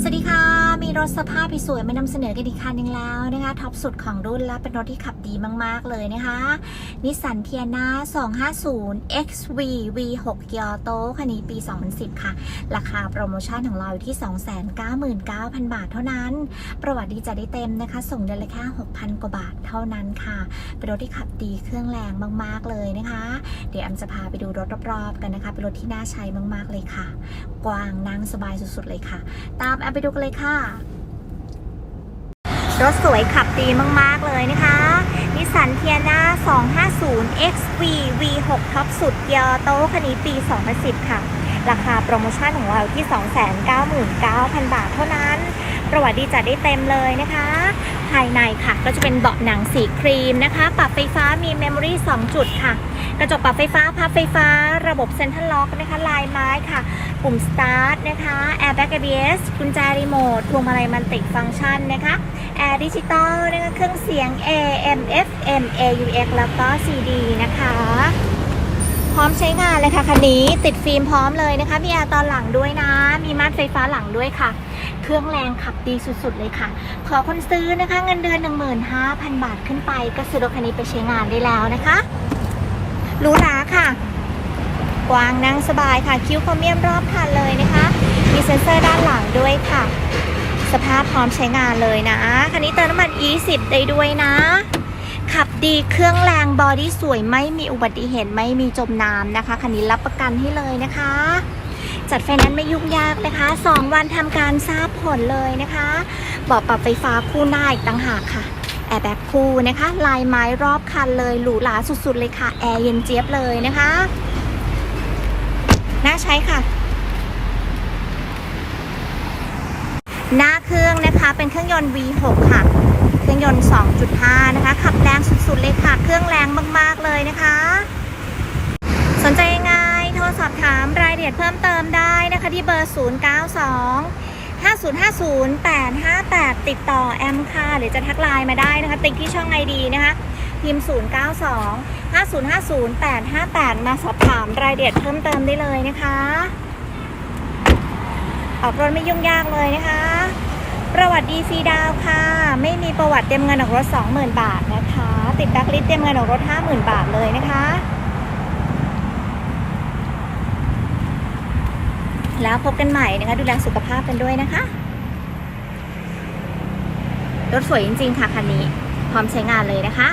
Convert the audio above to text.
สวัสดี รถสภาพสวยมานำเสนอกันอีกคันหนึงแล้วนะคะท็อปสุดของรุ่นและเป็นรถที่ขับดีมาก ๆ เลยนะคะนิสสันเทียนา250 XV V6 เกียร์โตคันนี้ปี 2010 ค่ะ ราคาโปรโมชั่นของเราอยู่ที่ 299,000 บาทเท่านั้น ประวัติดีจะได้เต็มนะคะ ส่งเดือนละแค่6,000 กว่าบาทเท่านั้นค่ะ เป็นรถที่ขับดีเครื่องแรงมาก ๆ เลยนะคะ เดี๋ยวแอมจะพาไปดูรถรอบๆกันนะคะ เป็นรถที่น่าใช้มาก ๆ เลยค่ะ กว้างนั่งสบายสุดๆเลยค่ะ ตามแอมไปดูกันเลยค่ะ รถสวยขับดีมากๆเลยนะคะนิสสันเทียนา250 XV V6 ท็อปสุดเกียร์โตคันนี้ปี 2010 ค่ะ ราคาโปรโมชั่นของเราที่ 299,000 บาทเท่านั้น ประวัติดีจัดได้เต็มเลยนะคะ ภายในค่ะก็จะเป็นเบาะหนังสีครีมนะคะ ปรับไฟฟ้ามีเมมโมรี่2จุดค่ะ กระจกปรับไฟฟ้าพับไฟฟ้า ระบบเซ็นทรัลล็อกนะคะ ลายไม้ค่ะ ปุ่ม start นะคะ airbag ABS กุญแจรีโมทพวงมาลัยมันติฟังก์ชันนะคะแอร์ดิจิตอลนะคะเครื่องเสียง AM FM AUX แล้วก็ CD นะคะพร้อมใช้งานเลยค่ะคันนี้ติดฟิล์มพร้อมเลยนะคะ มีแอร์ตอนหลังด้วยนะ มีม่านไฟฟ้าหลังด้วยค่ะ เครื่องแรงขับดีสุดๆเลยค่ะ ขอคนซื้อนะคะเงินเดือน 15,000 บาทขึ้นไป ก็ซื้อรถคันนี้ไปใช้งานได้แล้วนะคะหรูหราค่ะ กว้างนั่งสบายค่ะ คิ้วโครเมียมรอบคันเลยนะคะ มีเซ็นเซอร์ด้านหลังด้วยค่ะ สภาพพร้อมใช้งานเลยนะ คันนี้เติมน้ำมัน E10 ได้ด้วยนะ ขับดีเครื่องแรงบอดี้สวยไม่มีอุบัติเหตุไม่มีจมน้ำนะคะ คันนี้รับประกันให้เลยนะคะ จัดไฟแนนซ์ไม่ยุ่งยากนะคะ 2 วันทำการทราบผลเลยนะคะบาะปรับไฟฟ้าคู่หน้าอีกต่างหากค่ะแอร์แบ็คคู่นะคะ ลายไม้รอบคันเลยหรูหราสุดๆเลยค่ะ แอร์เย็นเจี๊ยบเลยนะคะน่าใช้ค่ะ หน้าเครื่องนะคะเป็นเครื่องยนต์ V6 ค่ะ เครื่องยนต์ 2.5 นะคะ ขับแรงสุดๆเลยค่ะ เครื่องแรงมากๆเลยนะคะ สนใจ ละเอียดเพิ่มเติมได้นะคะที่เบอร์ 092 5050 858 ติดต่อแอมค่ะหรือจะทักไลน์มาได้นะคะ ติ๊กที่ช่องไอดีนะคะพิมพ์ 092 5050 858 มาสอบถามรายละเอียดเพิ่มเติมได้เลยนะคะ ออกรถไม่ยุ่งยากเลยนะคะ ประวัติดีซีดาวค่ะ ไม่มีประวัติเต็มเงินออกรถ 20,000 บาทนะคะ ติดแบ็คลิสเต็มเงินออกรถ 50,000 บาทเลยนะคะ แล้วพบกันใหม่นะคะ ดูแลสุขภาพกันด้วยนะคะ รถสวยจริง ๆ ค่ะคันนี้ พร้อมใช้งานเลยนะคะ